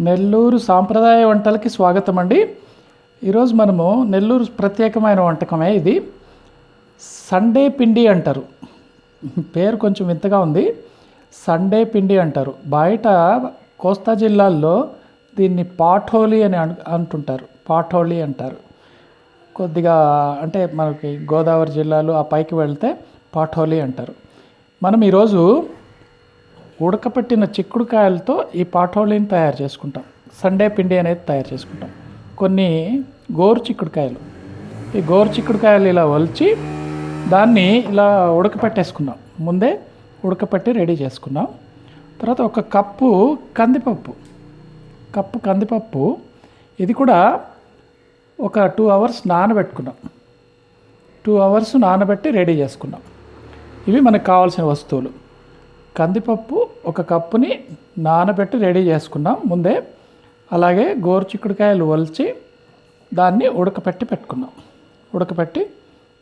నెల్లూరు సాంప్రదాయ వంటలకి స్వాగతం అండి ఈరోజు మనము నెల్లూరు ప్రత్యేకమైన వంటకమే ఇది. సండే పిండి అంటారు. పేరు కొంచెం వింతగా ఉంది. సండే పిండి అంటారు. బయట కోస్తా జిల్లాల్లో దీన్ని పాఠోలి అని అన్- అంటుంటారు. పాఠోలి అంటారు. కొద్దిగా అంటే మనకి గోదావరి జిల్లాలో ఆ పైకి వెళ్తే పాఠోలి అంటారు. మనం ఈరోజు ఉడకపెట్టిన చిక్కుడుకాయలతో ఈ పాఠోళీని తయారు చేసుకుంటాం. సండే పిండి అనేది తయారు చేసుకుంటాం. కొన్ని గోరు చిక్కుడుకాయలు ఈ గోరు చిక్కుడుకాయలు ఇలా ఒలిచి దాన్ని ఇలా ఉడకపెట్టేసుకున్నాం ముందే ఉడకపెట్టి రెడీ చేసుకున్నాం తర్వాత ఒక కప్పు కందిపప్పు. కప్పు కందిపప్పు. ఇది కూడా ఒక టూ అవర్స్ నానబెట్టుకున్నాం టూ అవర్స్ నానబెట్టి రెడీ చేసుకున్నాం ఇవి మనకు కావాల్సిన వస్తువులు. కందిపప్పు ఒక కప్పుని నానబెట్టి రెడీ చేసుకున్నాం. ముందే అలాగే గోరు చిక్కుడుకాయలు ఒలిచి దాన్ని ఉడకపెట్టి పెట్టుకున్నాం. ఉడకపెట్టి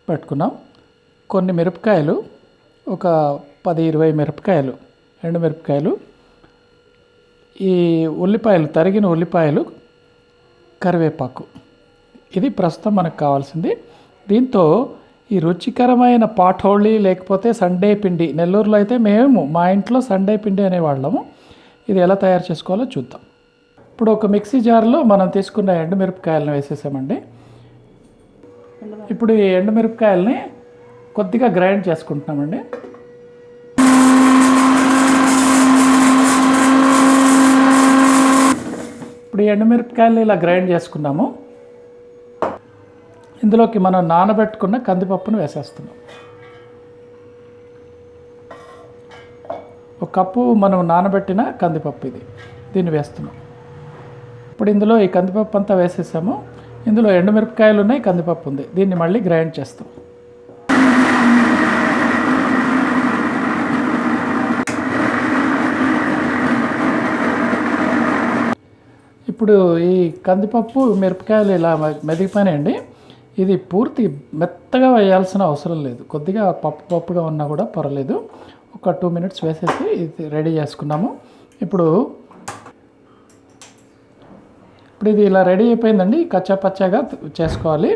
పెట్టుకున్నాం. కొన్ని మిరపకాయలు ఒక పది ఇరవై మిరపకాయలు ఎండు మిరపకాయలు ఈ ఉల్లిపాయలు తరిగిన ఉల్లిపాయలు కరివేపాకు. ఇది ప్రస్తుతం మనకు కావాల్సింది. దీంతో ఈ రుచికరమైన పాఠోళి లేకపోతే సండే పిండి నెల్లూరులో అయితే మేము మా ఇంట్లో సండే పిండి అనేవాళ్ళము ఇది ఎలా తయారు చేసుకోవాలో చూద్దాం. ఇప్పుడు ఒక మిక్సీ జార్లో మనం తీసుకున్న ఎండుమిరపకాయలను వేసేసామండి. ఇప్పుడు ఈ ఎండుమిరపకాయలని కొద్దిగా గ్రైండ్ చేసుకుంటున్నామండి. ఇప్పుడు ఈ ఎండుమిరపకాయలు ఇలా గ్రైండ్ చేసుకున్నాము. ఇందులోకి మనం నానబెట్టుకున్న కందిపప్పును వేసేస్తున్నాం. ఒక కప్పు మనం నానబెట్టిన కందిపప్పు ఇది. దీన్ని వేస్తున్నాం. ఇప్పుడు ఇందులో ఈ కందిపప్పు అంతా వేసేసాము. ఇందులో ఎండుమిరపకాయలు ఉన్నాయి కందిపప్పు ఉంది. దీన్ని మళ్ళీ గ్రైండ్ చేస్తాం. ఇప్పుడు ఈ కందిపప్పు మిరపకాయలు ఇలా మెదిగిపోయినాయండి. ఇది పూర్తి మెత్తగా వేయాల్సిన అవసరం లేదు. కొద్దిగా పప్పు పప్పుగా ఉన్నా కూడా పర్వాలేదు. ఒక టూ మినిట్స్ వేసేసి ఇది రెడీ చేసుకున్నాము. ఇప్పుడు ఇప్పుడు ఇది ఇలా రెడీ అయిపోయిందండి. కచ్చా పచ్చాగా చేసుకోవాలి.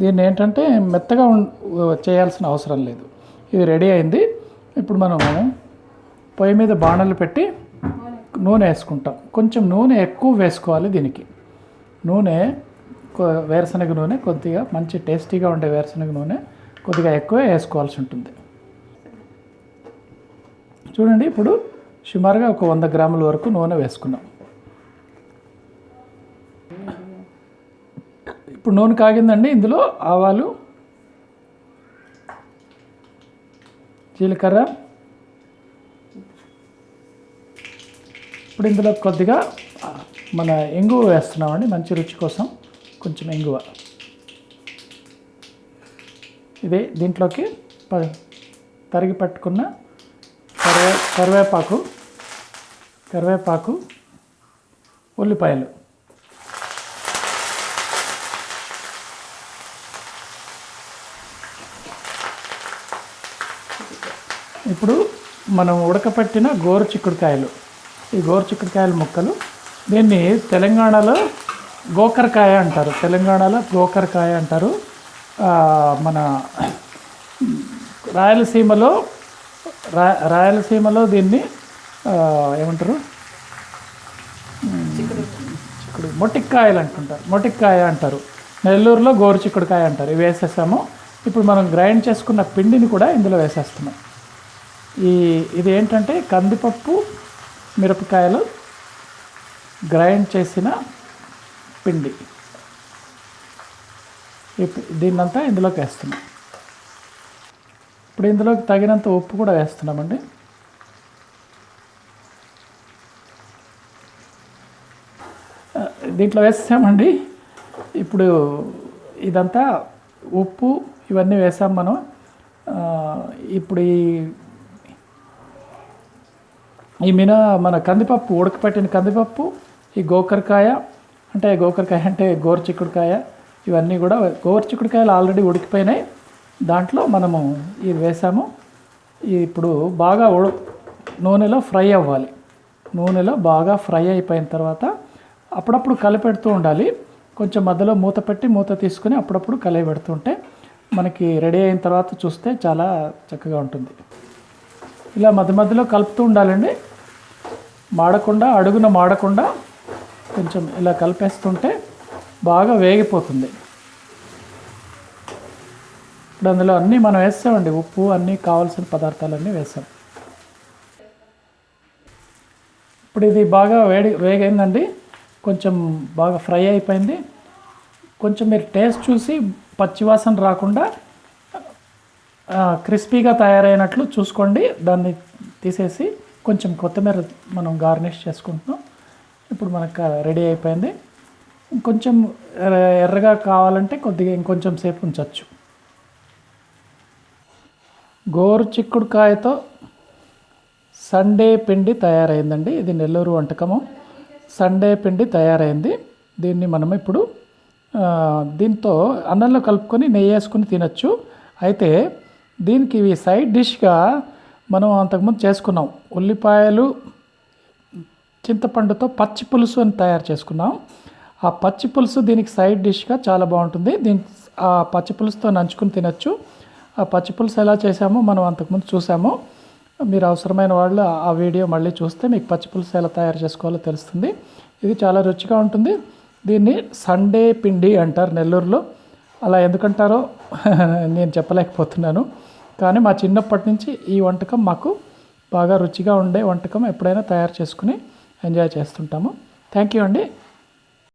దీన్ని ఏంటంటే మెత్తగా చేయాల్సిన అవసరం లేదు. ఇది రెడీ అయింది. ఇప్పుడు మనము పొయ్యి మీద బాణలు పెట్టి నూనె వేసుకుంటాం. కొంచెం నూనె ఎక్కువ వేసుకోవాలి దీనికి. నూనె వేరుశనగ నూనె కొద్దిగా మంచి టేస్టీగా ఉండే వేరుశనగ నూనె కొద్దిగా ఎక్కువే వేసుకోవాల్సి ఉంటుంది చూడండి ఇప్పుడు సుమారుగా ఒక వంద గ్రాముల వరకు నూనె వేసుకున్నాం. ఇప్పుడు నూనె కాగిందండి ఇందులో ఆవాలు జీలకర్ర ఇప్పుడు ఇందులో కొద్దిగా మన ఎంగువ వేస్తున్నామండి మంచి రుచి కోసం. కొంచెం ఎంగువ ఇదే దీంట్లోకి ప- తరిగి పట్టుకున్న కరివే కరివేపాకు కరివేపాకు ఉల్లిపాయలు. ఇప్పుడు మనం ఉడకపెట్టిన గోరు చిక్కుడుకాయలు ఈ గోరు చిక్కుడుకాయల ముక్కలు దీన్ని తెలంగాణలో గోకరకాయ అంటారు. తెలంగాణలో గోకరకాయ అంటారు. మన రాయలసీమలో రా రాయలసీమలో దీన్ని ఏమంటారు? చిక్కుడు. మొటిక్కాయలు అంటుంటారు. మొటిక్కాయ అంటారు. నెల్లూరులో గోరు చిక్కుడుకాయ అంటారు. ఇవి వేసేసాము. ఇప్పుడు మనం గ్రైండ్ చేసుకున్న పిండిని కూడా ఇందులో వేసేస్తున్నాం. ఈ ఇది ఏంటంటే కందిపప్పు మిరపకాయలు గ్రైండ్ చేసిన పిండి. దీన్నంతా ఇందులోకి వేస్తున్నాం. ఇప్పుడు ఇందులోకి తగినంత ఉప్పు కూడా వేస్తున్నామండి. దీంట్లో వేసామండి ఇప్పుడు ఇదంతా ఉప్పు ఇవన్నీ వేసాం మనం. ఇప్పుడు ఈ ఈ మిన మన కందిపప్పు ఉడకపెట్టిన కందిపప్పు ఈ గోకరకాయ అంటే గోకరకాయ అంటే గోరు చిక్కుడుకాయ ఇవన్నీ కూడా గోరు చిక్కుడుకాయలు ఆల్రెడీ ఉడికిపోయినాయి. దాంట్లో మనము ఇది వేసాము. ఇప్పుడు బాగా నూనెలో ఫ్రై అవ్వాలి. నూనెలో బాగా ఫ్రై అయిపోయిన తర్వాత అప్పుడప్పుడు కలిపెడుతూ ఉండాలి. కొంచెం మధ్యలో మూత పెట్టి మూత తీసుకుని అప్పుడప్పుడు కలిగి పెడుతుంటే మనకి రెడీ అయిన తర్వాత చూస్తే చాలా చక్కగా ఉంటుంది. ఇలా మధ్య మధ్యలో కలుపుతూ ఉండాలండి. మాడకుండా అడుగున మాడకుండా కొంచెం ఇలా కలిపేస్తుంటే బాగా వేగిపోతుంది. ఇప్పుడు అందులో అన్నీ మనం వేస్తామండి. ఉప్పు అన్నీ కావాల్సిన పదార్థాలన్నీ వేసాం ఇప్పుడు ఇది బాగా వేడి వేగైందండి. కొంచెం బాగా ఫ్రై అయిపోయింది. కొంచెం మీరు టేస్ట్ చూసి పచ్చివాసన రాకుండా క్రిస్పీగా తయారైనట్లు చూసుకోండి. దాన్ని తీసేసి కొంచెం కొత్తిమీర మనం గార్నిష్ చేసుకుంటున్నాం. ఇప్పుడు మనకు రెడీ అయిపోయింది. ఇంకొంచెం ఎర్రగా కావాలంటే కొద్దిగా ఇంకొంచెం సేపు ఉంచవచ్చు గోరు చిక్కుడుకాయతో సండే పిండి తయారైందండి. ఇది నెల్లూరు వంటకము. సండే పిండి తయారైంది. దీన్ని మనం ఇప్పుడు దీంతో అన్నంలో కలుపుకొని నెయ్యి వేసుకొని తినచ్చు. అయితే దీనికి ఇవి సైడ్ డిష్గా మనం అంతకుముందు చేసుకున్నాం. ఉల్లిపాయలు చింతపండుతో పచ్చి పులుసు అని తయారు చేసుకున్నాం. ఆ పచ్చి పులుసు దీనికి సైడ్ డిష్గా చాలా బాగుంటుంది. దీని ఆ పచ్చి పులుసుతో నంచుకుని తినచ్చు. ఆ పచ్చి పులుసు ఎలా చేసామో మనం అంతకుముందు చూసాము మీరు అవసరమైన వాళ్ళు ఆ వీడియో మళ్ళీ చూస్తే మీకు పచ్చి పులుసు ఎలా తయారు చేసుకోవాలో తెలుస్తుంది. ఇది చాలా రుచిగా ఉంటుంది. దీన్ని సండే పిండి అంటారు నెల్లూరులో. అలా ఎందుకంటారో నేను చెప్పలేకపోతున్నాను. కానీ మా చిన్నప్పటి నుంచి ఈ వంటకం మాకు బాగా రుచిగా ఉండే వంటకం ఎప్పుడైనా తయారు చేసుకుని ఎంజాయ్ చేస్తుంటాము. థ్యాంక్ యూ అండి.